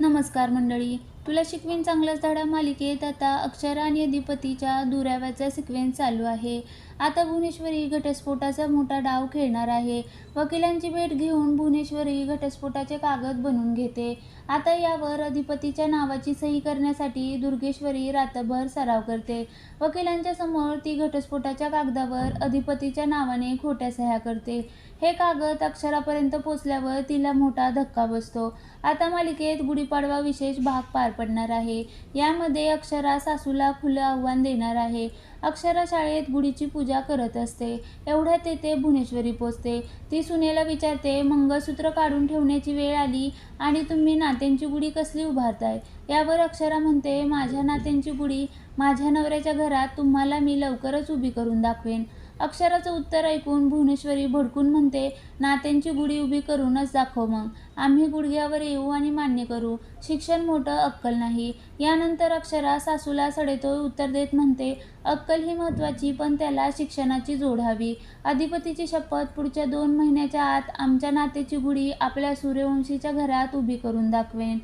नमस्कार मंडळी. तुला शिकवीन चांगलाच धडा मालिकेत आता अक्षरा आणि अधिपतीच्या दुराव्याचा सिक्वेन्स चालू आहे. आता भुवनेश्वरी घटस्फोटाचा मोठा डाव खेळणार आहे. वकिलांची भेट घेऊन भुवनेश्वरी घटस्फोटाचे कागद बनवून घेते. आता यावर अधिपतीच्या नावाची सही करण्यासाठी दुर्गेश्वरी रात्रभर सराव करते. वकिलांच्या समोर ती घटस्फोटाच्या कागदावर अधिपतीच्या नावाने खोट्या सह्या करते. हे कागद अक्षरापर्यंत पोचल्यावर तिला मोठा धक्का बसतो. आता मालिकेत गुढीपाडवा विशेष भाग पार पडणार आहे. यामध्ये अक्षरा सासूला खुलं आव्हान देणार आहे. अक्षरा शाळेत गुढीची पूजा करत असते. एवढ्यात तेथे भुवनेश्वरी पोचते. ती सुनेला विचारते मंगळसूत्र काढून ठेवण्याची वेळ आली आणि तुम्ही नात्यांची गुढी कसली उभारताय? यावर अक्षरा म्हणते माझ्या नात्यांची गुढी माझ्या नवऱ्याच्या घरात तुम्हाला मी लवकरच उभी करून दाखवेन. अक्षराचं उत्तर ऐकून भुवनेश्वरी भडकून म्हणते नात्यांची गुढी उभी करूनच दाखव मग. आम्ही गुडघ्यावर येऊ आणि मान्य करू. शिक्षण मोठं अक्कल नाही. यानंतर अक्षरा सासूला सडेतोय उत्तर देत म्हणते अक्कल ही महत्त्वाची पण त्याला शिक्षणाची जोड हवी. अधिपतीची शपथ पुढच्या दोन महिन्याच्या आत आमच्या नात्याची गुढी आपल्या सूर्यवंशीच्या घरात उभी करून दाखवेन.